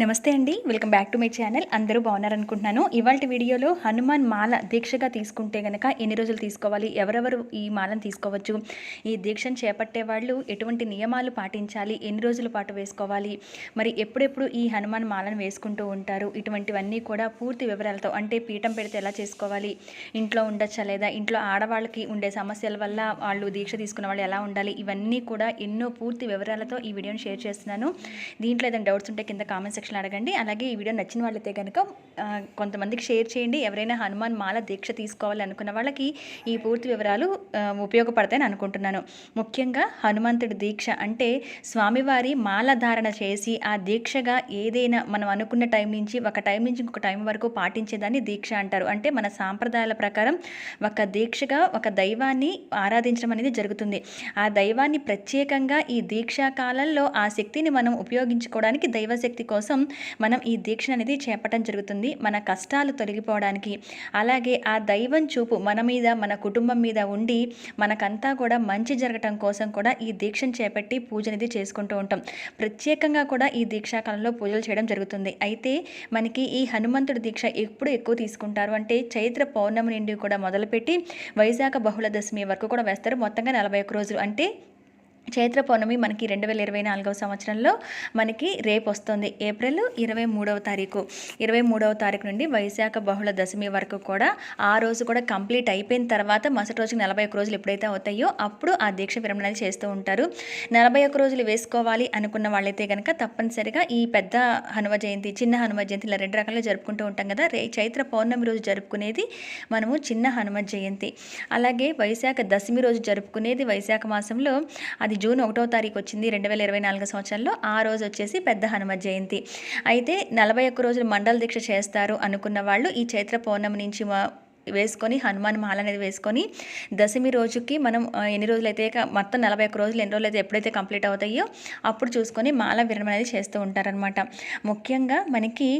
నమస్తే అండి welcome back to my channel. అందరూ బాగున్నారనుకుంటున్నాను. ఇవాళ వీడియోలో హనుమాన్ మాల దీక్షగా తీసుకుంటే గనక ఎన్ని రోజులు తీసుకోవాలి ఎవరెవరు ఈ మాలను తీసుకోవచ్చు ఈ దీక్షను చేపట్టే వాళ్ళు ఎటువంటి నియమాలు పాటించాలి ఎన్ని రోజుల పాటు వేసుకోవాలి మరి ఎప్పుడెప్పుడు ఈ హనుమాన్ మాలను వేసుకుంటూ ఉంటారు ఇటువంటివన్నీ కూడా పూర్తి వివరాలతో అంటే పీఠం పెడితే ఎలా చేసుకోవాలి ఇంట్లో ఉండొచ్చా లేదా ఇంట్లో ఆడవాళ్ళకి ఉండే సమస్యల వల్ల వాళ్ళు దీక్ష తీసుకున్న వాళ్ళు ఎలా ఉండాలి ఇవన్నీ కూడా ఎన్నో పూర్తి వివరాలతో ఈ వీడియోని షేర్ చేస్తున్నాను. దీంట్లో ఏదైనా డౌట్స్ ఉంటే కింద కామెంట్స్ సెక్షన్లో అడగండి. అలాగే ఈ వీడియో నచ్చిన వాళ్ళైతే కనుక కొంతమందికి షేర్ చేయండి. ఎవరైనా హనుమాన్ మాల దీక్ష తీసుకోవాలి అనుకున్న వాళ్ళకి ఈ పూర్తి వివరాలు ఉపయోగపడతాయని అనుకుంటున్నాను. ముఖ్యంగా హనుమంతుడి దీక్ష అంటే స్వామివారి మాల ధారణ చేసి ఆ దీక్షగా ఏదైనా మనం అనుకున్న టైం నుంచి ఒక టైం నుంచి ఇంకొక టైం వరకు పాటించేదాన్ని దీక్ష అంటారు. అంటే మన సాంప్రదాయాల ప్రకారం ఒక దీక్షగా ఒక దైవాన్ని ఆరాధించడం అనేది జరుగుతుంది. ఆ దైవాన్ని ప్రత్యేకంగా ఈ దీక్షా కాలంలో ఆ శక్తిని మనం ఉపయోగించుకోవడానికి దైవశక్తి కోసం మనం ఈ దీక్ష అనేది చేపట్టడం జరుగుతుంది మన కష్టాలు తొలగిపోవడానికి. అలాగే ఆ దైవం చూపు మన మీద మన కుటుంబం మీద ఉండి మనకంతా కూడా మంచి జరగటం కోసం కూడా ఈ దీక్షను చేపట్టి పూజ అనేది చేసుకుంటూ ఉంటాం. ప్రత్యేకంగా కూడా ఈ దీక్షా కాలంలో పూజలు చేయడం జరుగుతుంది. అయితే మనకి ఈ హనుమంతుడి దీక్ష ఎప్పుడు ఎక్కువ తీసుకుంటారు అంటే చైత్ర పౌర్ణమి నుండి కూడా మొదలుపెట్టి వైశాఖ బహుళ దశమి వరకు కూడా వేస్తారు. మొత్తంగా నలభై ఒక్క రోజులు. అంటే చైత్ర పౌర్ణమి మనకి రెండు వేల ఇరవై నాలుగవ సంవత్సరంలో మనకి రేపు వస్తుంది. ఏప్రిల్ ఇరవై మూడవ తారీఖు. ఇరవై మూడవ తారీఖు నుండి వైశాఖ బహుళ దశమి వరకు కూడా ఆ రోజు కూడా కంప్లీట్ అయిపోయిన తర్వాత మరుసటి రోజుకి నలభై ఒక్క రోజులు ఎప్పుడైతే అవుతాయో అప్పుడు ఆ దీక్ష విరమణాలు చేస్తూ ఉంటారు. నలభై ఒక్క రోజులు వేసుకోవాలి అనుకున్న వాళ్ళైతే కనుక తప్పనిసరిగా ఈ పెద్ద హనుమ జయంతి చిన్న హనుమ జయంతి ఇలా రెండు రకాలుగా జరుపుకుంటూ ఉంటాం కదా. రే చైత్ర పౌర్ణమి రోజు జరుపుకునేది మనము చిన్న హనుమ జయంతి. అలాగే వైశాఖ దశమి రోజు జరుపుకునేది వైశాఖ మాసంలో అది జూన్ ఒకటో తారీఖు వచ్చింది రెండు వేల ఇరవై నాలుగు సంవత్సరంలో. ఆ రోజు వచ్చేసి పెద్ద హనుమ జయంతి. అయితే నలభై ఒక్క రోజులు మండల దీక్ష చేస్తారు అనుకున్న వాళ్ళు ఈ చైత్ర పౌర్ణమి నుంచి వేసుకొని హనుమాన్ మాల అనేది వేసుకొని దశమి రోజుకి మనం ఎన్ని రోజులు అయితే మొత్తం నలభై ఒక్క రోజులు ఎన్ని రోజులు అయితే ఎప్పుడైతే కంప్లీట్ అవుతాయో అప్పుడు చూసుకొని మాల విరమణ అనేది చేస్తూ ఉంటారనమాట ముఖ్యంగా మనకి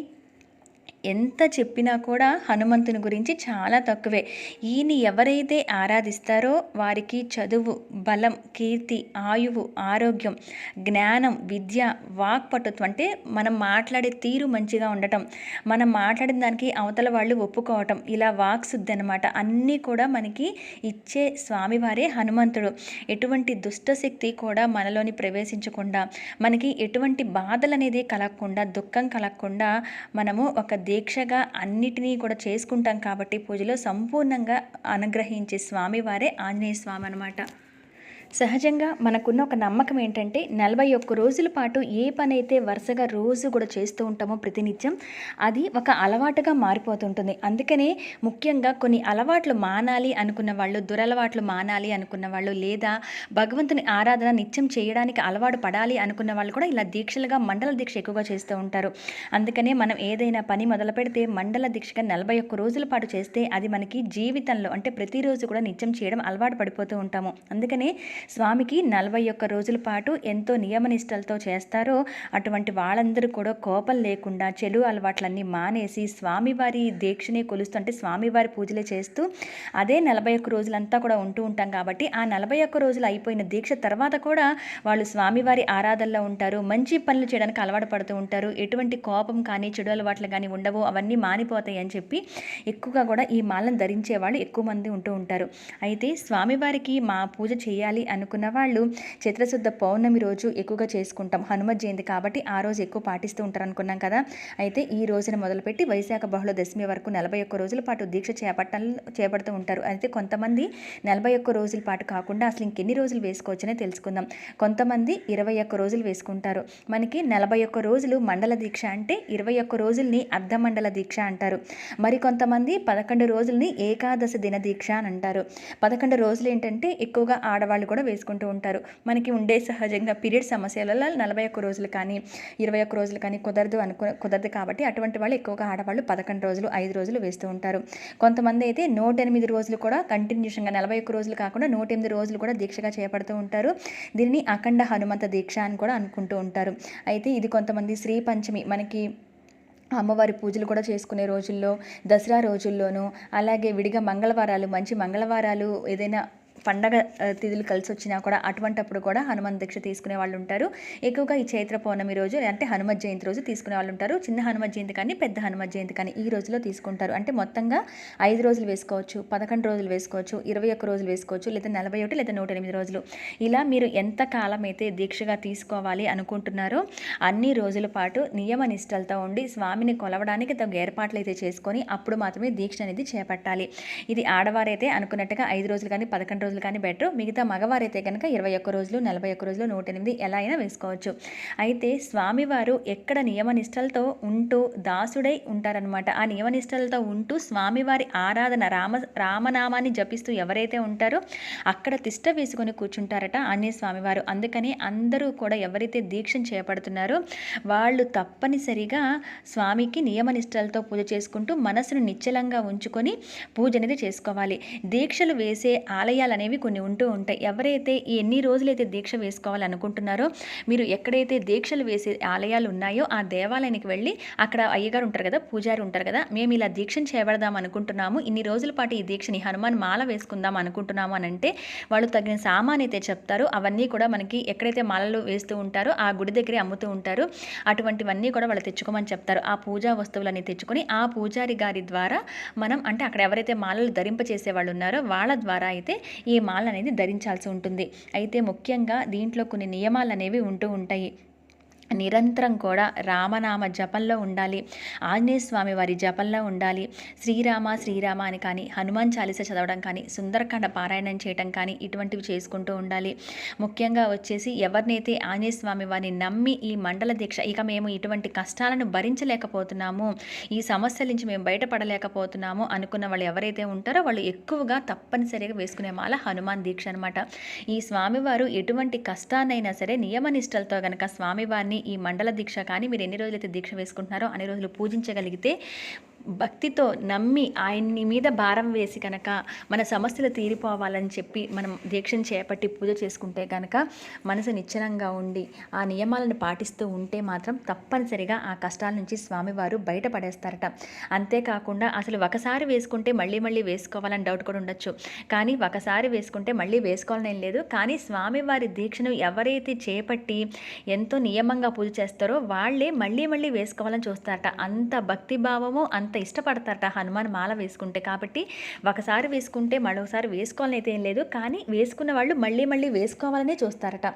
ఎంత చెప్పినా కూడా హనుమంతుని గురించి చాలా తక్కువే. ఈయన ఎవరైతే ఆరాధిస్తారో వారికి చదువు బలం కీర్తి ఆయువు ఆరోగ్యం జ్ఞానం విద్య వాక్పటుత్వం అంటే మనం మాట్లాడే తీరు మంచిగా ఉండటం మనం మాట్లాడిన దానికి అవతల వాళ్ళు ఒప్పుకోవటం ఇలా వాక్ శుద్ధి అనమాట అన్నీ కూడా మనకి ఇచ్చే స్వామివారే హనుమంతుడు. ఎటువంటి దుష్టశక్తి కూడా మనలోని ప్రవేశించకుండా మనకి ఎటువంటి బాధలు అనేది కలగకుండా దుఃఖం కలగకుండా మనము ఒక దీక్షగా అన్నిటినీ కూడా చేసుకుంటాం కాబట్టి పూజలో సంపూర్ణంగా అనుగ్రహించే స్వామివారే ఆంజనేయ స్వామి అనమాట సహజంగా మనకున్న ఒక నమ్మకం ఏంటంటే నలభై ఒక్క రోజుల పాటు ఏ పని అయితే వరుసగా రోజు కూడా చేస్తూ ఉంటామో ప్రతినిత్యం అది ఒక అలవాటుగా మారిపోతుంటుంది. అందుకనే ముఖ్యంగా కొన్ని అలవాట్లు మానాలి అనుకున్న వాళ్ళు దురలవాట్లు మానాలి అనుకున్న వాళ్ళు లేదా భగవంతుని ఆరాధన నిత్యం చేయడానికి అలవాటు పడాలి అనుకున్న వాళ్ళు కూడా ఇలా దీక్షలుగా మండల దీక్ష ఎక్కువగా చేస్తూ ఉంటారు. అందుకనే మనం ఏదైనా పని మొదలు పెడితే మండల దీక్షగా నలభై ఒక్క రోజుల పాటు చేస్తే అది మనకి జీవితంలో అంటే ప్రతిరోజు కూడా నిత్యం చేయడం అలవాటు పడిపోతూ ఉంటాము. అందుకనే స్వామికి నలభై ఒక్క రోజుల పాటు ఎంతో నియమనిష్టలతో చేస్తారో అటువంటి వాళ్ళందరూ కూడా కోపం లేకుండా చెడు అలవాట్లన్నీ మానేసి స్వామివారి దీక్షని కొలుస్తుంటే స్వామివారి పూజలే చేస్తూ అదే నలభై ఒక్క రోజులంతా కూడా ఉంటూ ఉంటాం కాబట్టి ఆ నలభై ఒక్క రోజులు అయిపోయిన దీక్ష తర్వాత కూడా వాళ్ళు స్వామివారి ఆరాధనలో ఉంటారు మంచి పనులు చేయడానికి అలవాటు పడుతూ ఉంటారు ఎటువంటి కోపం కానీ చెడు అలవాట్లు కానీ ఉండవు అవన్నీ మానిపోతాయి అని చెప్పి ఎక్కువగా కూడా ఈ మాలను ధరించే వాళ్ళు ఎక్కువ మంది ఉంటూ ఉంటారు. అయితే స్వామివారికి మా పూజ చేయాలి అనుకున్న వాళ్ళు చిత్రశుద్ధ పౌర్ణమి రోజు ఎక్కువగా చేసుకుంటాం. హనుమ జయంతి కాబట్టి ఆ రోజు ఎక్కువ పాటిస్తూ ఉంటారు అనుకున్నాం కదా. అయితే ఈ రోజున మొదలుపెట్టి వైశాఖ బహుళ దశమి వరకు నలభై ఒక్క రోజుల పాటు దీక్ష చేపట్టాలి చేపడుతూ ఉంటారు. అయితే కొంతమంది నలభై ఒక్క రోజుల పాటు కాకుండా అసలు ఇంకెన్ని రోజులు వేసుకోవచ్చనే తెలుసుకుందాం. కొంతమంది ఇరవై ఒక్క రోజులు వేసుకుంటారు. మనకి నలభై ఒక్క రోజులు మండల దీక్ష అంటే ఇరవై ఒక్క రోజుల్ని అర్ధమండల దీక్ష అంటారు. మరి కొంతమంది పదకొండు రోజుల్ని ఏకాదశ దిన దీక్ష అని అంటారు. పదకొండు రోజులు ఏంటంటే ఎక్కువగా ఆడవాళ్ళు కూడా వేసుకుంటూ ఉంటారు. మనకి ఉండే సహజంగా పీరియడ్ సమస్యలలో నలభై ఒక్క రోజులు కానీ ఇరవై ఒక్క రోజులు కానీ కుదరదు అనుకు కుదరదు కాబట్టి అటువంటి వాళ్ళు ఎక్కువగా ఆడవాళ్ళు పదకొండు రోజులు ఐదు రోజులు వేస్తూ ఉంటారు. కొంతమంది అయితే నూట ఎనిమిది రోజులు కూడా కంటిన్యూషన్గా నలభై ఒక్క రోజులు కాకుండా నూట ఎనిమిది రోజులు కూడా దీక్షగా చేపడుతూ ఉంటారు. దీనిని అఖండ హనుమంత దీక్ష అని కూడా అనుకుంటూ ఉంటారు. అయితే ఇది కొంతమంది శ్రీ పంచమి మనకి అమ్మవారి పూజలు కూడా చేసుకునే రోజుల్లో దసరా రోజుల్లోనూ అలాగే విడిగా మంగళవారాలు మంచి మంగళవారాలు ఏదైనా పండగ తిథులు కలిసి వచ్చినా కూడా అటువంటప్పుడు కూడా హనుమాన్ దీక్ష తీసుకునే వాళ్ళు ఉంటారు ఎక్కువగా ఈ చైత్ర పౌర్ణమి రోజు అంటే హనుమత్ జయంతి రోజు తీసుకునే వాళ్ళు ఉంటారు చిన్న హనుమత్ జయంతి కానీ పెద్ద హనుమత్ జయంతి కానీ ఈ రోజులో తీసుకుంటారు. అంటే మొత్తంగా ఐదు రోజులు వేసుకోవచ్చు పదకొండు రోజులు వేసుకోవచ్చు ఇరవై ఒక్క రోజులు వేసుకోవచ్చు లేదా నలభై ఒకటి లేదా నూట ఎనిమిది రోజులు. ఇలా మీరు ఎంత కాలం అయితే దీక్షగా తీసుకోవాలి అనుకుంటున్నారో అన్ని రోజుల పాటు నియమ నిష్టలతో ఉండి స్వామిని కొలవడానికి తగ్గ ఏర్పాట్లు అయితే చేసుకొని అప్పుడు మాత్రమే దీక్ష అనేది చేపట్టాలి. ఇది ఆడవారైతే అనుకున్నట్టుగా ఐదు రోజులు కానీ పదకొండు రోజులు కానీ బెటర్. మిగతా మగవారైతే కనుక ఇరవై ఒక్క రోజులు నలభై ఒక్క రోజులు నూట ఎనిమిది ఎలా అయినా వేసుకోవచ్చు. అయితే స్వామివారు ఎక్కడ నియమనిష్టలతో ఉంటూ దాసుడై ఉంటారనమాట ఆ నియమనిష్టలతో ఉంటూ స్వామివారి ఆరాధన రామ రామనామాన్ని జపిస్తూ ఎవరైతే ఉంటారో అక్కడ తిష్ట వేసుకొని కూర్చుంటారట ఆంజనేయ స్వామివారు. అందుకని అందరూ కూడా ఎవరైతే దీక్షను చేపడుతున్నారో వాళ్ళు తప్పనిసరిగా స్వామికి నియమనిష్టలతో పూజ చేసుకుంటూ మనసును నిశ్చలంగా ఉంచుకొని పూజ అనేది చేసుకోవాలి. దీక్షలు వేసే ఆలయాలు అనేవి కొన్ని ఉంటూ ఉంటాయి. ఎవరైతే ఈ ఎన్ని రోజులైతే దీక్ష వేసుకోవాలనుకుంటున్నారో మీరు ఎక్కడైతే దీక్షలు వేసే ఆలయాలు ఉన్నాయో ఆ దేవాలయానికి వెళ్ళి అక్కడ అయ్యగారు ఉంటారు కదా పూజారి ఉంటారు కదా మేము ఇలా దీక్షను చేపడదాం అనుకుంటున్నాము ఇన్ని రోజుల పాటు ఈ దీక్షని హనుమాన్ మాల వేసుకుందాం అనుకుంటున్నాము అని అంటే వాళ్ళు తగిన సామాన్ అయితే చెప్తారు అవన్నీ కూడా మనకి ఎక్కడైతే మాలలు వేస్తూ ఉంటారో ఆ గుడి దగ్గరే అమ్ముతూ ఉంటారు. అటువంటివన్నీ కూడా వాళ్ళు తెచ్చుకోమని చెప్తారు. ఆ పూజా వస్తువులన్నీ తెచ్చుకొని ఆ పూజారి గారి ద్వారా మనం అంటే అక్కడ ఎవరైతే మాలలు ధరింప చేసే వాళ్ళు ఉన్నారో వాళ్ళ ద్వారా అయితే ఈ ఈ మాల అనేది ధరించాల్సి ఉంటుంది. అయితే ముఖ్యంగా దీంట్లో కొన్ని నియమాలు అనేవి ఉంటూ ఉంటాయి. నిరంతరం కూడా రామనామ జపంలో ఉండాలి. ఆంజనేయ స్వామి వారి జపంలో ఉండాలి. శ్రీరామ శ్రీరామ అని కానీ హనుమాన్ చాలీస చదవడం కానీ సుందరకాండ పారాయణం చేయడం కానీ ఇటువంటివి చేసుకుంటూ ఉండాలి. ముఖ్యంగా వచ్చేసి ఎవరినైతే ఆంజనేయ స్వామి వారిని నమ్మి ఈ మండల దీక్ష ఇక మేము ఇటువంటి కష్టాలను భరించలేకపోతున్నాము ఈ సమస్యల నుంచి మేము బయటపడలేకపోతున్నాము అనుకున్న వాళ్ళు ఎవరైతే ఉంటారో వాళ్ళు ఎక్కువగా తప్పనిసరిగా వేసుకునే మాల హనుమాన్ దీక్ష అనమాట ఈ స్వామివారు ఎటువంటి కష్టాన్నైనా సరే నియమనిష్టలతో కనుక స్వామివారిని ఈ మండల దీక్ష కానీ మీరు ఎన్ని రోజులైతే దీక్ష వేసుకుంటున్నారో అన్ని రోజులు పూజించగలిగితే భక్తితో నమ్మి ఆయన్ని మీద భారం వేసి కనుక మన సమస్యలు తీరిపోవాలని చెప్పి మనం దీక్షను చేపట్టి పూజ చేసుకుంటే కనుక మనసు నిశ్చలంగా ఉండి ఆ నియమాలను పాటిస్తూ ఉంటే మాత్రం తప్పనిసరిగా ఆ కష్టాల నుంచి స్వామివారు బయటపడేస్తారట. అంతేకాకుండా అసలు ఒకసారి వేసుకుంటే మళ్ళీ మళ్ళీ వేసుకోవాలని డౌట్ కూడా ఉండొచ్చు. కానీ ఒకసారి వేసుకుంటే మళ్ళీ వేసుకోవాలని లేదు. కానీ స్వామివారి దీక్షను ఎవరైతే చేపట్టి ఎంతో నియమంగా పూజ చేస్తారో వాళ్ళే మళ్ళీ మళ్ళీ వేసుకోవాలని చూస్తారట. అంత భక్తిభావము అంత అంత ఇష్టపడతారట హనుమాన్ మాల వేసుకుంటే. కాబట్టి ఒకసారి వేసుకుంటే మరోసారి వేసుకోవాలని అయితే ఏం లేదు. కానీ వేసుకున్న వాళ్ళు మళ్ళీ మళ్ళీ వేసుకోవాలనే చూస్తారట.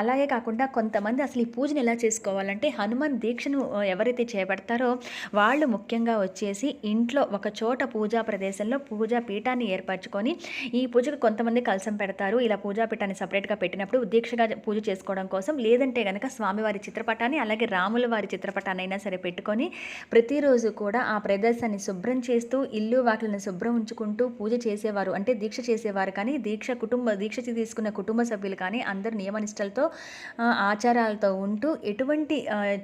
అలాగే కాకుండా కొంతమంది అసలు ఈ పూజను ఎలా చేసుకోవాలంటే హనుమాన్ దీక్షను ఎవరైతే చేపడతారో వాళ్ళు ముఖ్యంగా వచ్చేసి ఇంట్లో ఒక చోట పూజా ప్రదేశంలో పూజా పీఠాన్ని ఏర్పరచుకొని ఈ పూజకు కొంతమంది కలసం పెడతారు. ఇలా పూజా పీఠాన్ని సపరేట్గా పెట్టినప్పుడు దీక్షగా పూజ చేసుకోవడం కోసం లేదంటే కనుక స్వామివారి చిత్రపటాన్ని అలాగే రాముల వారి చిత్రపటాన్ని అయినా సరే పెట్టుకొని ప్రతిరోజు కూడా ఆ ప్రదేశాన్ని శుభ్రం చేస్తూ ఇల్లు వాకిలను శుభ్రం ఉంచుకుంటూ పూజ చేసేవారు. అంటే దీక్ష చేసేవారు కానీ దీక్ష కుటుంబ దీక్ష తీసుకున్న కుటుంబ సభ్యులు కానీ అందరు నియమనిష్టలతో ఆచారాలతో ఉంటూ ఎటువంటి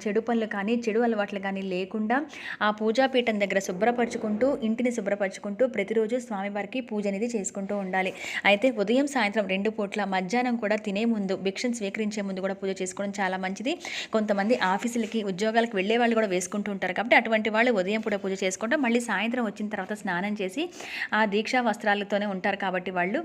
చెడు పనులు కానీ చెడు అలవాట్లు కానీ లేకుండా ఆ పూజాపీఠం దగ్గర శుభ్రపరచుకుంటూ ఇంటిని శుభ్రపరచుకుంటూ ప్రతిరోజు స్వామివారికి పూజ అనేది చేసుకుంటూ ఉండాలి. అయితే ఉదయం సాయంత్రం రెండు పూట్ల మధ్యాహ్నం కూడా తినే ముందు భిక్షను స్వీకరించే ముందు కూడా పూజ చేసుకోవడం చాలా మంచిది. కొంతమంది ఆఫీసులకి ఉద్యోగాలకు వెళ్ళే వాళ్ళు కూడా వేసుకుంటూ ఉంటారు. కాబట్టి అటువంటి వాళ్ళు ఉదయం పూట పూజ చేసుకుంటాం మళ్ళీ సాయంత్రం వచ్చిన తర్వాత స్నానం చేసి ఆ దీక్షా వస్త్రాలతోనే ఉంటారు కాబట్టి వాళ్ళు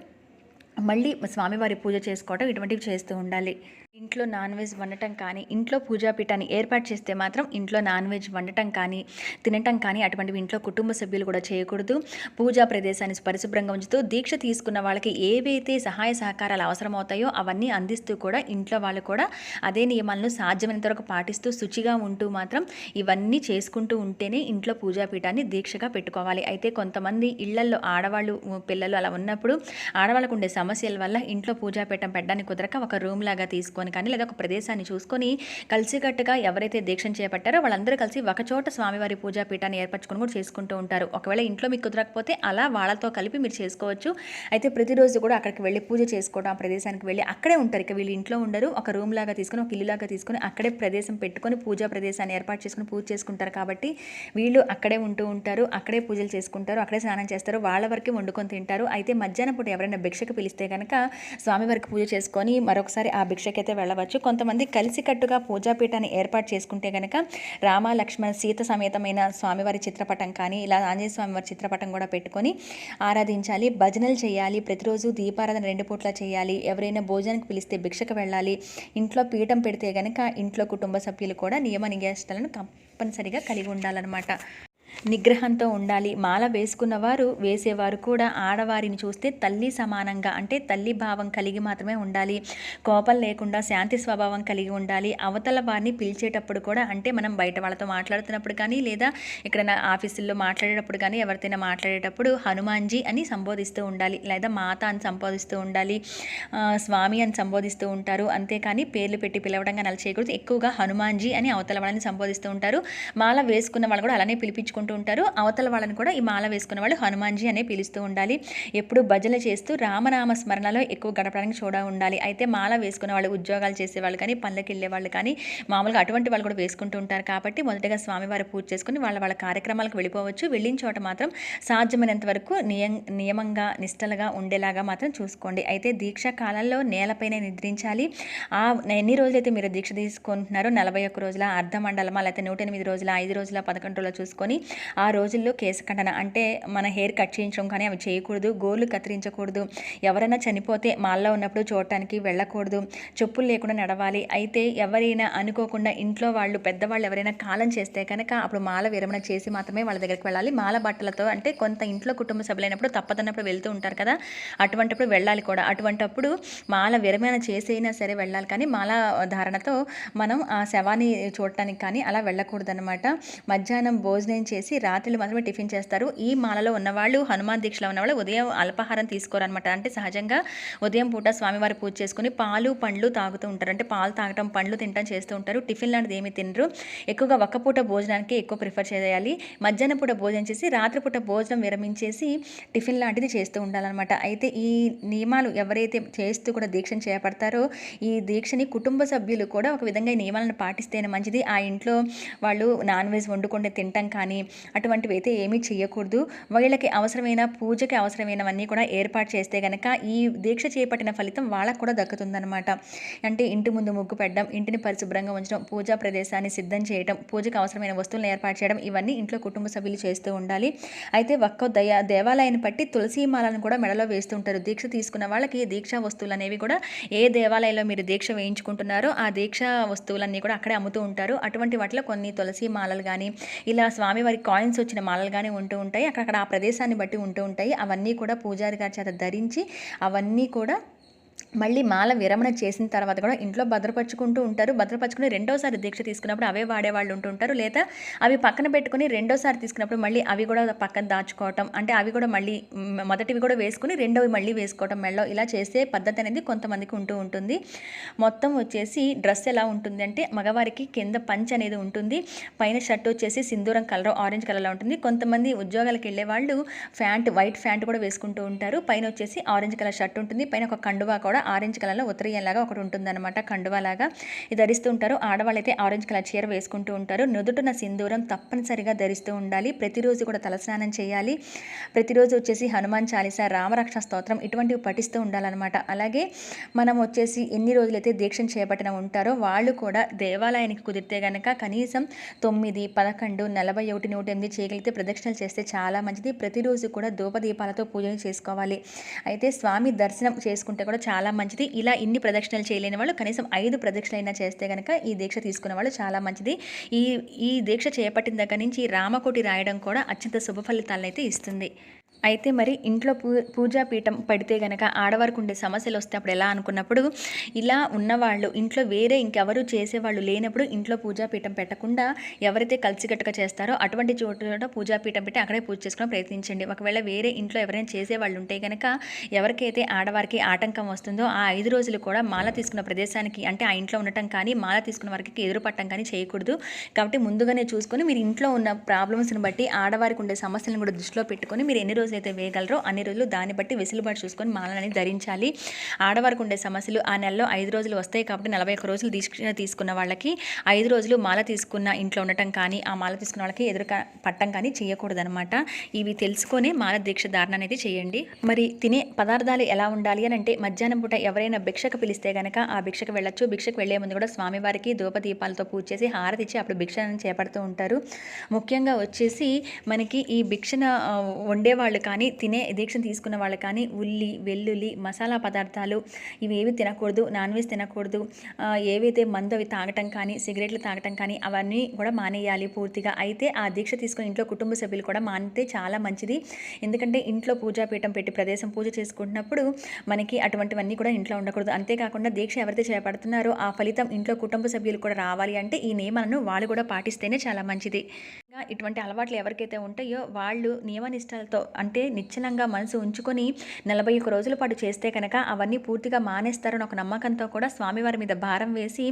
మళ్ళీ స్వామివారి పూజ చేసుకోవడం ఇటువంటివి చేస్తూ ఉండాలి. ఇంట్లో నాన్ వెజ్ వండటం కానీ ఇంట్లో పూజాపీఠాన్ని ఏర్పాటు చేస్తే మాత్రం ఇంట్లో నాన్ వెజ్ వండటం కానీ తినటం కానీ అటువంటివి ఇంట్లో కుటుంబ సభ్యులు కూడా చేయకూడదు. పూజా ప్రదేశాన్ని పరిశుభ్రంగా ఉంచుతూ దీక్ష తీసుకున్న వాళ్ళకి ఏవైతే సహాయ సహకారాలు అవసరమవుతాయో అవన్నీ అందిస్తూ కూడా ఇంట్లో వాళ్ళు కూడా అదే నియమాలను సాధ్యమైనంత వరకు పాటిస్తూ శుచిగా ఉంటూ మాత్రం ఇవన్నీ చేసుకుంటూ ఉంటేనే ఇంట్లో పూజాపీఠాన్ని దీక్షగా పెట్టుకోవాలి. అయితే కొంతమంది ఇళ్ళల్లో ఆడవాళ్ళు పిల్లలు అలా ఉన్నప్పుడు ఆడవాళ్ళకు ఉండే సమస్యల వల్ల ఇంట్లో పూజాపీఠం పెట్టడానికి కుదరక ఒక రూమ్ లాగా తీసుకొని కానీ లేదా ఒక ప్రదేశాన్ని చూసుకొని కలిసికట్టుగా ఎవరైతే దీక్షను చేపట్టారో వాళ్ళందరూ కలిసి ఒక చోట స్వామివారి పూజాపీఠాన్ని ఏర్పరచుకొని కూడా చేసుకుంటూ ఉంటారు. ఒకవేళ ఇంట్లో మీకు కుదరకపోతే అలా వాళ్ళతో కలిపి మీరు చేసుకోవచ్చు. అయితే ప్రతిరోజు కూడా అక్కడికి వెళ్ళి పూజ చేసుకోవడం ఆ ప్రదేశానికి వెళ్ళి అక్కడే ఉంటారు. ఇక వీళ్ళు ఇంట్లో ఉండరు. ఒక రూమ్ లాగా తీసుకొని ఒక ఇల్లు లాగా తీసుకొని అక్కడే ప్రదేశం పెట్టుకొని పూజా ప్రదేశాన్ని ఏర్పాటు చేసుకుని పూజ చేసుకుంటారు. కాబట్టి వీళ్ళు అక్కడే ఉంటూ ఉంటారు. అక్కడే పూజలు చేసుకుంటారు. అక్కడే స్నానం చేస్తారు. వాళ్ళ వరకు వండుకొని తింటారు. అయితే మధ్యాహ్నం పూట ఎవరైనా భిక్షకు పిలిస్తే కనుక స్వామివారికి పూజ చేసుకొని మరొకసారి ఆ భిక్షకి అయితే వెళ్ళవచ్చు. కొంతమంది కలిసికట్టుగా పూజాపీఠాన్ని ఏర్పాటు చేసుకుంటే కనుక రామ లక్ష్మణ సీత సమేతమైన స్వామివారి చిత్రపటం కానీ ఇలా ఆంజనేయ స్వామివారి చిత్రపటం కూడా పెట్టుకొని ఆరాధించాలి. భజనలు చేయాలి. ప్రతిరోజు దీపారాధన రెండు పూట్ల చేయాలి. ఎవరైనా భోజనానికి పిలిస్తే భిక్షకు వెళ్ళాలి. ఇంట్లో పీఠం పెడితే కనుక ఇంట్లో కుటుంబ సభ్యులు కూడా నియమ నిగేష్టాలను తప్పనిసరిగా కలిగి ఉండాలన్నమాట. నిగ్రహంతో ఉండాలి. మాల వేసుకున్నవారు వేసేవారు కూడా ఆడవారిని చూస్తే తల్లి సమానంగా అంటే తల్లి భావం కలిగి మాత్రమే ఉండాలి. కోపం లేకుండా శాంతి స్వభావం కలిగి ఉండాలి. అవతల వారిని పిలిచేటప్పుడు కూడా అంటే మనం బయట వాళ్ళతో మాట్లాడుతున్నప్పుడు కానీ లేదా ఇక్కడ ఆఫీసుల్లో మాట్లాడేటప్పుడు కానీ ఎవరితోనైనా మాట్లాడేటప్పుడు హనుమాన్జీ అని సంబోధిస్తూ ఉండాలి. లేదా మాత అని సంబోధిస్తూ ఉండాలి. స్వామి అని సంబోధిస్తూ ఉంటారు. అంతేకాని పేర్లు పెట్టి పిలవడం కానీ అలా చేయకూడదు. ఎక్కువగా హనుమాన్జీ అని అవతల వాళ్ళని సంబోధిస్తూ ఉంటారు. మాల వేసుకున్న వాళ్ళు కూడా అలానే పిలిపించుకుంటారు చేసుకుంటూ ఉంటారు అవతల వాళ్ళని కూడా ఈ మాల వేసుకున్న వాళ్ళు హనుమాన్జీ అనే పిలుస్తూ ఉండాలి. ఎప్పుడు భజన చేస్తూ రామనామ స్మరణలో ఎక్కువ గడపడానికి చూడ ఉండాలి. అయితే మాల వేసుకున్న వాళ్ళు ఉద్యోగాలు చేసే వాళ్ళు కానీ పనులకు వెళ్ళే వాళ్ళు కానీ మామూలుగా అటువంటి వాళ్ళు కూడా వేసుకుంటూ ఉంటారు. కాబట్టి మొదటగా స్వామివారి పూజ చేసుకుని వాళ్ళ వాళ్ళ కార్యక్రమాలకు వెళ్ళిపోవచ్చు. వెళ్ళిన చోట మాత్రం సాధ్యమైనంత వరకు నియం నియమంగా నిష్టలుగా ఉండేలాగా మాత్రం చూసుకోండి. అయితే దీక్ష కాలంలో నేలపైనే నిద్రించాలి. ఆ ఎన్ని రోజులైతే మీరు దీక్ష తీసుకుంటున్నారో నలభై ఒక్క రోజుల అర్ధమండలమా లేకపోతే నూట ఎనిమిది రోజుల ఐదు రోజుల పదకొండు రోజుల చూసుకొని ఆ రోజుల్లో కేసు ఖండన అంటే మన హెయిర్ కట్ చేయించడం కానీ అవి చేయకూడదు గోర్లు కత్తిరించకూడదు ఎవరైనా చనిపోతే మాల్లో ఉన్నప్పుడు చూడటానికి వెళ్ళకూడదు చెప్పులు లేకుండా నడవాలి. అయితే ఎవరైనా అనుకోకుండా ఇంట్లో వాళ్ళు పెద్దవాళ్ళు ఎవరైనా కాలం చేస్తే కనుక అప్పుడు మాల విరమణ చేసి మాత్రమే వాళ్ళ దగ్గరికి వెళ్ళాలి. మాల బట్టలతో అంటే కొంత ఇంట్లో కుటుంబ సభ్యులైనప్పుడు తప్పదన్నప్పుడు వెళ్తూ ఉంటారు కదా. అటువంటిప్పుడు వెళ్ళాలి కూడా. అటువంటప్పుడు మాల విరమణ చేసైనా సరే వెళ్ళాలి. కానీ మాల ధారణతో మనం ఆ శవాన్ని చూడటానికి కానీ అలా వెళ్ళకూడదన్నమాట. మధ్యాహ్నం భోజనం చేసి చేసి రాత్రులు మాత్రమే టిఫిన్ చేస్తారు. ఈ మాలలో ఉన్నవాళ్ళు హనుమాన్ దీక్షలో ఉన్నవాళ్ళు ఉదయం అల్పాహారం తీసుకోరనమాట అంటే సహజంగా ఉదయం పూట స్వామివారి పూజ చేసుకుని పాలు పండ్లు తాగుతూ ఉంటారు. అంటే పాలు తాగటం పండ్లు తినటం చేస్తూ ఉంటారు. టిఫిన్ లాంటిది ఏమి తినరు. ఎక్కువగా ఒక్క పూట భోజనానికి ఎక్కువ ప్రిఫర్ చేయాలి. మధ్యాహ్నం పూట భోజనం చేసి రాత్రిపూట భోజనం విరమించేసి టిఫిన్ లాంటిది చేస్తూ ఉండాలన్నమాట. అయితే ఈ నియమాలు ఎవరైతే చేస్తూ కూడా దీక్షను చేపడతారో ఈ దీక్షని కుటుంబ సభ్యులు కూడా ఒక విధంగా ఈ నియమాలను పాటిస్తేనే మంచిది. ఆ ఇంట్లో వాళ్ళు నాన్ వెజ్ వండుకుంటే తినటం కానీ అటువంటివి అయితే ఏమీ చేయకూడదు. వీళ్ళకి అవసరమైన పూజకి అవసరమైనవన్నీ కూడా ఏర్పాటు చేస్తే కనుక ఈ దీక్ష చేపట్టిన ఫలితం వాళ్ళకు కూడా దక్కుతుందన్నమాట. అంటే ఇంటి ముందు ముగ్గు పెట్టడం ఇంటిని పరిశుభ్రంగా ఉంచడం పూజా ప్రదేశాన్ని సిద్ధం చేయడం పూజకు అవసరమైన వస్తువులను ఏర్పాటు చేయడం ఇవన్నీ ఇంట్లో కుటుంబ సభ్యులు చేస్తూ ఉండాలి. అయితే ఒక్క దయ దేవాలయాన్ని బట్టి తులసి మాలను కూడా మెడలో వేస్తుంటారు. దీక్ష తీసుకున్న వాళ్ళకి దీక్షా వస్తువులు అనేవి కూడా ఏ దేవాలయంలో మీరు దీక్ష వేయించుకుంటున్నారో ఆ దీక్ష వస్తువులన్నీ కూడా అక్కడే అమ్ముతూ ఉంటారు. అటువంటి వాటిలో కొన్ని తులసి మాలలు కానీ ఇలా స్వామివారి కాయిన్స్ వచ్చిన మాలలుగానే ఉంటూ ఉంటాయి. అక్కడక్కడ ఆ ప్రదేశాన్ని బట్టి ఉంటూ ఉంటాయి. అవన్నీ కూడా పూజారి గారి చేత ధరించి అవన్నీ కూడా మళ్ళీ మాల విరమణ చేసిన తర్వాత కూడా ఇంట్లో భద్రపరుచుకుంటూ ఉంటారు. భద్రపరుచుకుని రెండోసారి దీక్ష తీసుకున్నప్పుడు అవే వాడేవాళ్ళు ఉంటూ ఉంటారు లేదా అవి పక్కన పెట్టుకుని రెండోసారి తీసుకున్నప్పుడు మళ్ళీ అవి కూడా పక్కన దాచుకోవటం అంటే అవి కూడా మళ్ళీ మొదటివి కూడా వేసుకుని రెండోవి మళ్ళీ వేసుకోవటం మెళ్ళో ఇలా చేసే పద్ధతి అనేది కొంతమందికి ఉంటూ ఉంటుంది. మొత్తం వచ్చేసి డ్రెస్ ఎలా ఉంటుంది అంటే మగవారికి కింద పంచ్ అనేది ఉంటుంది. పైన షర్ట్ వచ్చేసి సింధూరం కలర్ ఆరెంజ్ కలర్లో ఉంటుంది. కొంతమంది ఉద్యోగాలకు వెళ్ళే వాళ్ళు ఫ్యాంట్ వైట్ ఫ్యాంట్ కూడా వేసుకుంటూ ఉంటారు. పైన వచ్చేసి ఆరెంజ్ కలర్ షర్ట్ ఉంటుంది. పైన ఒక కండువా కూడా ఆరెంజ్ కలర్లో ఉత్తరీయంలాగా ఒకటి ఉంటుందన్నమాట. కండువాలాగా ఇది ధరిస్తూ ఉంటారు. ఆడవాళ్ళు అయితే ఆరెంజ్ కలర్ చీర వేసుకుంటూ ఉంటారు. నుదుటిన సింధూరం తప్పనిసరిగా ధరిస్తూ ఉండాలి. ప్రతిరోజు కూడా తలస్నానం చేయాలి. ప్రతిరోజు వచ్చేసి హనుమాన్ చాలీస రామరక్ష స్తోత్రం ఇటువంటివి పఠిస్తూ ఉండాలన్నమాట. అలాగే మనం వచ్చేసి ఎన్ని రోజులైతే దీక్షను చేపట్టిన ఉంటారో వాళ్ళు కూడా దేవాలయానికి కుదిరితే గనక కనీసం తొమ్మిది పదకొండు నలభై ఒకటి నూట ఎనిమిది చేయగలిగితే ప్రదక్షిణలు చేస్తే చాలా మంచిది. ప్రతిరోజు కూడా ధూపదీపాలతో పూజలు చేసుకోవాలి. అయితే స్వామి దర్శనం చేసుకుంటే కూడా చాలా చాలా మంచిది. ఇలా ఇన్ని ప్రదక్షిణలు చేయలేని వాళ్ళు కనీసం ఐదు ప్రదక్షిణలైనా చేస్తే కనుక ఈ దీక్ష తీసుకున్న వాళ్ళు చాలా మంచిది. ఈ ఈ దీక్ష చేపట్టిన దగ్గర నుంచి రామకోటి రాయడం కూడా అత్యంత శుభ ఫలితాలను అయితే ఇస్తుంది. అయితే మరి ఇంట్లో పూ పూజా పీఠం పడితే గనక ఆడవారికి ఉండే సమస్యలు వస్తే అప్పుడు ఎలా అనుకున్నప్పుడు ఇలా ఉన్నవాళ్ళు ఇంట్లో వేరే ఇంకెవరు చేసేవాళ్ళు లేనప్పుడు ఇంట్లో పూజా పీఠం పెట్టకుండా ఎవరైతే కలిసికట్టుగా చేస్తారో అటువంటి చోట పూజా పీఠం పెట్టి అక్కడే పూజ చేసుకుని ప్రయత్నించండి. ఒకవేళ వేరే ఇంట్లో ఎవరైనా చేసేవాళ్ళు ఉంటే కనుక ఎవరికైతే ఆడవారికి ఆటంకం వస్తుందో ఆ ఐదు రోజులు కూడా మాల తీసుకున్న ప్రదేశానికి అంటే ఆ ఇంట్లో ఉండటం కానీ మాల తీసుకున్న వారికి ఎదురు పట్టడం కానీ చేయకూడదు. కాబట్టి ముందుగానే చూసుకొని మీరు ఇంట్లో ఉన్న ప్రాబ్లమ్స్ని బట్టి ఆడవారికి ఉండే సమస్యలను కూడా దృష్టిలో పెట్టుకొని మీరు ఎన్ని రోజులు రోజులు అయితే వేయగలరో అన్ని రోజులు దాన్ని బట్టి వెసులుబాటు చూసుకొని మాలని ధరించాలి. ఆడవారికి ఉండే సమస్యలు ఆ నెలలో ఐదు రోజులు వస్తాయి కాబట్టి నలభై ఒక్క రోజులు తీసుకున్న వాళ్ళకి ఐదు రోజులు మాల తీసుకున్న ఇంట్లో ఉండటం కానీ ఆ మాల తీసుకున్న వాళ్ళకి ఎదురు పట్టం కానీ చేయకూడదనమాట ఇవి తెలుసుకొని మాల దీక్ష ధారణ అనేది చేయండి. మరి తినే పదార్థాలు ఎలా ఉండాలి అని అంటే మధ్యాహ్నం పూట ఎవరైనా భిక్షకు పిలిస్తే గనక ఆ భిక్షకు వెళ్ళొచ్చు. భిక్షకు వెళ్ళే ముందు కూడా స్వామివారికి ధూపదీపాలతో పూజ చేసి హారతి ఇచ్చి అప్పుడు భిక్షను చేపడుతూ ఉంటారు. ముఖ్యంగా వచ్చేసి మనకి ఈ భిక్షణ వండేవాళ్ళు వాళ్ళు కానీ తినే దీక్షను తీసుకున్న వాళ్ళు కానీ ఉల్లి వెల్లుల్లి మసాలా పదార్థాలు ఇవి ఏవి తినకూడదు నాన్ వెజ్ తినకూడదు. ఏవైతే మందు అవి తాగటం కానీ సిగరెట్లు తాగటం కానీ అవన్నీ కూడా మానేయాలి పూర్తిగా. అయితే ఆ దీక్ష తీసుకుని ఇంట్లో కుటుంబ సభ్యులు కూడా మానితే చాలా మంచిది. ఎందుకంటే ఇంట్లో పూజాపీఠం పెట్టి ప్రదేశం పూజ చేసుకుంటున్నప్పుడు మనకి అటువంటివన్నీ కూడా ఇంట్లో ఉండకూడదు. అంతేకాకుండా దీక్ష ఎవరైతే చేపడుతున్నారో ఆ ఫలితం ఇంట్లో కుటుంబ సభ్యులు కూడా రావాలి అంటే ఈ నియమాలను వాళ్ళు కూడా పాటిస్తేనే చాలా మంచిది. ఇటువంటి అలవాట్లు ఎవరికైతే ఉంటాయో వాళ్ళు నియమనిష్టలతో అంటే నిశ్చలంగా మనసు ఉంచుకొని నలభై ఒక్క రోజుల పాటు చేస్తే కనుక అవన్నీ పూర్తిగా మానేస్తారని ఒక నమ్మకంతో కూడా స్వామివారి మీద భారం వేసి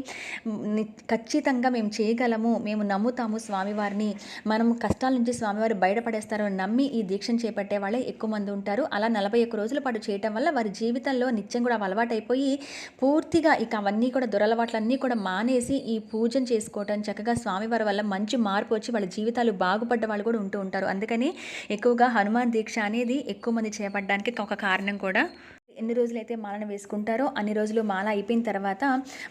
ఖచ్చితంగా మేము చేయగలము మేము నమ్ముతాము స్వామివారిని. మనం కష్టాల నుంచి స్వామివారు బయటపడేస్తారని నమ్మి ఈ దీక్షను చేపట్టే వాళ్ళే ఎక్కువ మంది ఉంటారు. అలా నలభై ఒక్క రోజుల పాటు చేయటం వల్ల వారి జీవితంలో నిత్యం కూడా అలవాటైపోయి పూర్తిగా ఇక అవన్నీ కూడా దురలవాట్లన్నీ కూడా మానేసి ఈ పూజను చేసుకోవటం చక్కగా స్వామివారి వల్ల మంచి మార్పు వచ్చి వాళ్ళ జీవితాలు బాగుపడ్డ వాళ్ళు కూడా ఉంటూ ఉంటారు. అందుకని ఎక్కువగా హనుమాన్ దీక్ష అనేది ఎక్కువ మంది చేపట్టడానికి ఒక కారణం కూడా ఎన్ని రోజులైతే మాలను వేసుకుంటారో అన్ని రోజులు మాల అయిపోయిన తర్వాత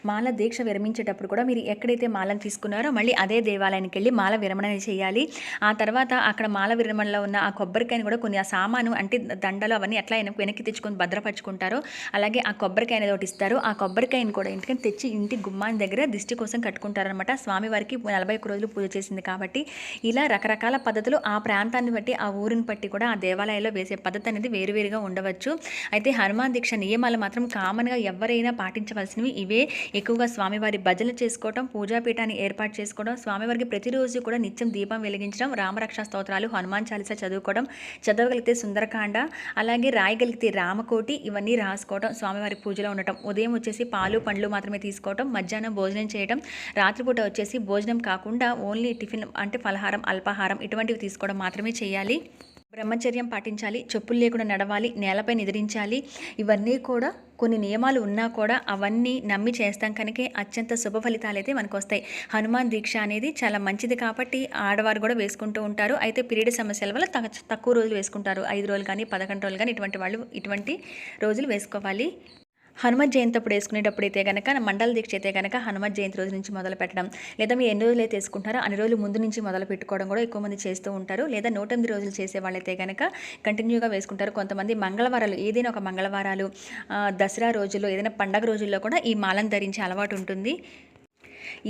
మాల దీక్ష విరమించేటప్పుడు కూడా మీరు ఎక్కడైతే మాలను తీసుకున్నారో మళ్ళీ అదే దేవాలయానికి వెళ్ళి మాల విరమణ చేయాలి. ఆ తర్వాత అక్కడ మాల విరమణలో ఉన్న ఆ కొబ్బరికాయని కూడా కొన్ని ఆ సామాను అంటే దండలు అవన్నీ ఎట్లా వెనక్కి వెనక్కి తెచ్చుకొని భద్రపరుచుకుంటారో అలాగే ఆ కొబ్బరికాయ అనేది ఒకటి ఇస్తారు. ఆ కొబ్బరికాయని కూడా ఇంటికి తెచ్చి ఇంటి గుమ్మాని దగ్గర దిష్టి కోసం కట్టుకుంటారనమాట స్వామివారికి నలభై ఒక్క రోజులు పూజ చేసింది కాబట్టి ఇలా రకరకాల పద్ధతులు ఆ ప్రాంతాన్ని బట్టి ఆ ఊరిని బట్టి కూడా ఆ దేవాలయంలో వేసే పద్ధతి అనేది వేరువేరుగా ఉండవచ్చు. అయితే హనుమాన్ దీక్ష నియమాలు మాత్రం కామన్గా ఎవరైనా పాటించవలసినవి ఇవే. ఎక్కువగా స్వామివారి భజనలు చేసుకోవడం పూజాపీఠాన్ని ఏర్పాటు చేసుకోవడం స్వామివారికి ప్రతిరోజు కూడా నిత్యం దీపం వెలిగించడం రామరక్ష స్తోత్రాలు హనుమాన్ చాలీస చదువుకోవడం చదవగలిగితే సుందరకాండ అలాగే రాయగలిగితే రామకోటి ఇవన్నీ రాసుకోవడం స్వామివారి పూజలో ఉండటం. ఉదయం వచ్చేసి పాలు పండ్లు మాత్రమే తీసుకోవటం మధ్యాహ్నం భోజనం చేయడం రాత్రిపూట వచ్చేసి భోజనం కాకుండా ఓన్లీ టిఫిన్ అంటే ఫలహారం అల్పాహారం ఇటువంటివి తీసుకోవడం మాత్రమే చేయాలి. బ్రహ్మచర్యం పాటించాలి చెప్పులు లేకుండా నడవాలి నేలపై నిద్రించాలి. ఇవన్నీ కూడా కొన్ని నియమాలు ఉన్నా కూడా అవన్నీ నమ్మి చేస్తాం కనుక అత్యంత శుభ ఫలితాలు అయితే మనకు వస్తాయి హనుమాన్ దీక్ష అనేది చాలా మంచిది కాబట్టి ఆడవారు కూడా వేసుకుంటూ ఉంటారు. అయితే పీరియడ్ సమస్యల వల్ల తక్కువ రోజులు వేసుకుంటారు. ఐదు రోజులు కానీ పదకొండు రోజులు కానీ ఇటువంటి వాళ్ళు ఇటువంటి రోజులు వేసుకోవాలి. హనుమత్ జయంతి అప్పుడు వేసుకునేటప్పుడు అయితే కనుక మండల దీక్ష అయితే కనుక హనుమత్ జయంతి రోజు నుంచి మొదలు పెట్టడం లేదా మీరు ఎన్ని రోజులు అయితే వేసుకుంటారో అన్ని రోజులు ముందు నుంచి మొదలు పెట్టుకోవడం కూడా ఎక్కువ మంది చేస్తూ ఉంటారు. లేదా నూట ఎనిమిది రోజులు చేసే వాళ్ళైతే కనుక కంటిన్యూగా వేసుకుంటారు. కొంతమంది మంగళవారాలు ఏదైనా ఒక మంగళవారాలు దసరా రోజుల్లో ఏదైనా పండగ రోజుల్లో కూడా ఈ మాలను ధరించే అలవాటు ఉంటుంది.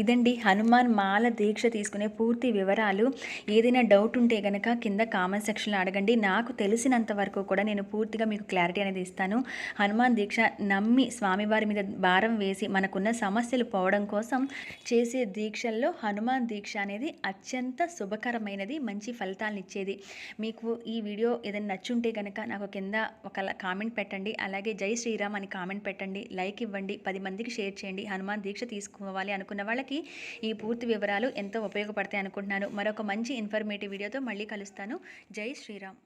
ఇదండి హనుమాన్ మాల దీక్ష తీసుకునే పూర్తి వివరాలు. ఏదైనా డౌట్ ఉంటే గనక కింద కామెంట్ సెక్షన్లో అడగండి. నాకు తెలిసినంత వరకు కూడా నేను పూర్తిగా మీకు క్లారిటీ అనేది ఇస్తాను. హనుమాన్ దీక్ష నమ్మి స్వామివారి మీద భారం వేసి మనకున్న సమస్యలు పోవడం కోసం చేసే దీక్షల్లో హనుమాన్ దీక్ష అనేది అత్యంత శుభకరమైనది మంచి ఫలితాలను ఇచ్చేది. మీకు ఈ వీడియో ఏదైనా నచ్చుంటే కనుక నాకు కింద ఒక కామెంట్ పెట్టండి. అలాగే జై శ్రీరామ్ అని కామెంట్ పెట్టండి. లైక్ ఇవ్వండి. పది మందికి షేర్ చేయండి. హనుమాన్ దీక్ష తీసుకోవాలి అనుకున్న వాళ్ళకి ఈ పూర్తి వివరాలు ఎంతో ఉపయోగపడతాయి అనుకుంటున్నాను. మరొక మంచి ఇన్ఫర్మేటివ్ వీడియోతో మళ్ళీ కలుస్తాను. జై శ్రీరామ్.